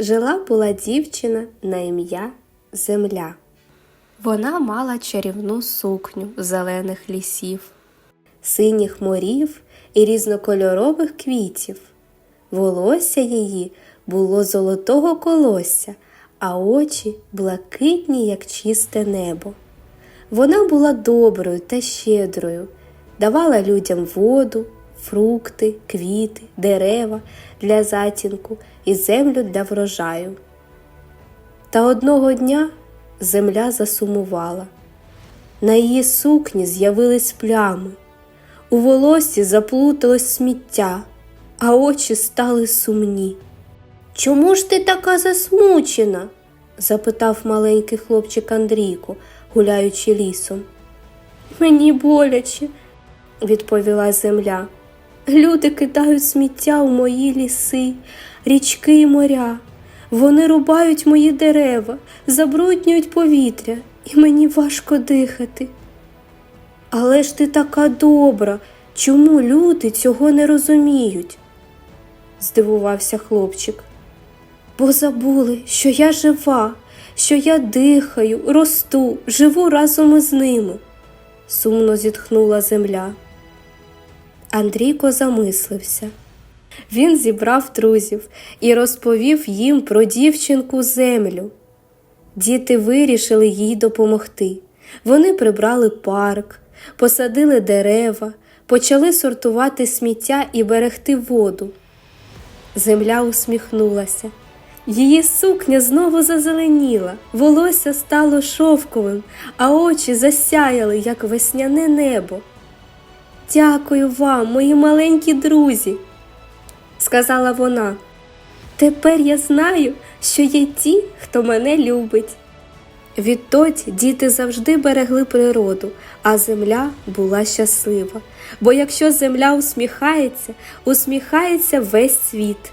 жила була дівчина на ім'я Земля. Вона мала чарівну сукню зелених лісів, синіх морів і різнокольорових квітів. Волосся її було золотого колосся, а очі блакитні, як чисте небо. Вона була доброю та щедрою, давала людям воду, фрукти, квіти, дерева для затінку і землю для врожаю. Та одного дня земля засумувала. На її сукні з'явились плями, у волосі заплуталось сміття, а очі стали сумні. Чому ж ти така засмучена? запитав маленький хлопчик Андрійко, гуляючи лісом. Мені боляче, відповіла земля. Люди кидають сміття у мої ліси, річки і моря. Вони рубають мої дерева, забруднюють повітря, і мені важко дихати. Але ж ти така добра, чому люди цього не розуміють? здивувався хлопчик. Бо забули, що я жива, що я дихаю, росту, живу разом із ними, сумно зітхнула земля. Андрійко замислився. Він зібрав друзів і розповів їм про дівчинку землю. Діти вирішили їй допомогти. Вони прибрали парк, посадили дерева, почали сортувати сміття і берегти воду. Земля усміхнулася. Її сукня знову зазеленіла, волосся стало шовковим, а очі засяяли, як весняне небо. Дякую вам, мої маленькі друзі, сказала вона. Тепер я знаю, що є ті, хто мене любить. Відтоді діти завжди берегли природу, а земля була щаслива. Бо якщо земля усміхається, усміхається весь світ.